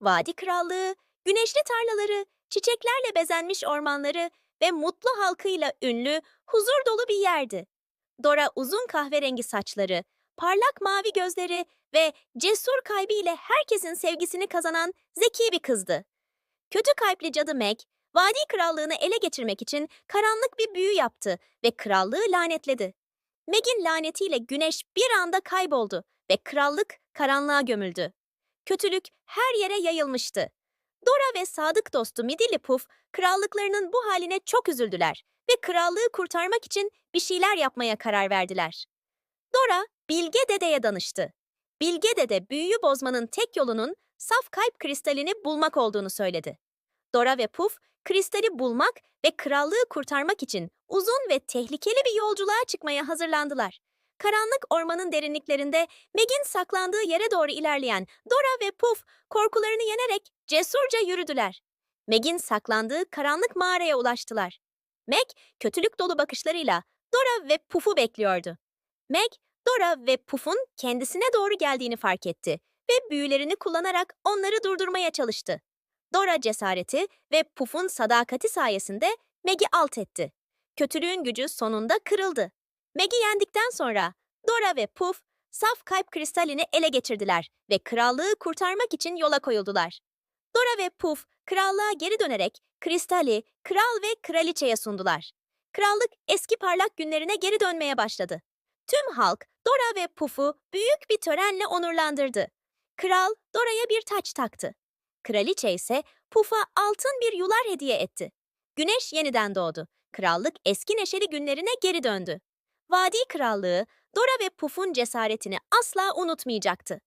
Vadi Krallığı, güneşli tarlaları, çiçeklerle bezenmiş ormanları ve mutlu halkıyla ünlü, huzur dolu bir yerdi. Dora uzun kahverengi saçları, parlak mavi gözleri ve cesur kalbiyle herkesin sevgisini kazanan zeki bir kızdı. Kötü kalpli cadı Meg, Vadi Krallığını ele geçirmek için karanlık bir büyü yaptı ve krallığı lanetledi. Meg'in lanetiyle güneş bir anda kayboldu ve krallık karanlığa gömüldü. Kötülük her yere yayılmıştı. Dora ve sadık dostu Midilli Puf, krallıklarının bu haline çok üzüldüler ve krallığı kurtarmak için bir şeyler yapmaya karar verdiler. Dora, Bilge Dede'ye danıştı. Bilge Dede büyüyü bozmanın tek yolunun saf kalp kristalini bulmak olduğunu söyledi. Dora ve Puf, kristali bulmak ve krallığı kurtarmak için uzun ve tehlikeli bir yolculuğa çıkmaya hazırlandılar. Karanlık ormanın derinliklerinde Meg'in saklandığı yere doğru ilerleyen Dora ve Puf korkularını yenerek cesurca yürüdüler. Meg'in saklandığı karanlık mağaraya ulaştılar. Meg, kötülük dolu bakışlarıyla Dora ve Puf'u bekliyordu. Meg, Dora ve Puf'un kendisine doğru geldiğini fark etti ve büyülerini kullanarak onları durdurmaya çalıştı. Dora cesareti ve Puf'un sadakati sayesinde Meg'i alt etti. Kötülüğün gücü sonunda kırıldı. Meg'i yendikten sonra Dora ve Puf saf kalp kristalini ele geçirdiler ve krallığı kurtarmak için yola koyuldular. Dora ve Puf krallığa geri dönerek kristali kral ve kraliçeye sundular. Krallık eski parlak günlerine geri dönmeye başladı. Tüm halk Dora ve Puf'u büyük bir törenle onurlandırdı. Kral Dora'ya bir taç taktı. Kraliçe ise Puf'a altın bir yular hediye etti. Güneş yeniden doğdu. Krallık eski neşeli günlerine geri döndü. Vadi Krallığı Dora ve Puf'un cesaretini asla unutmayacaktı.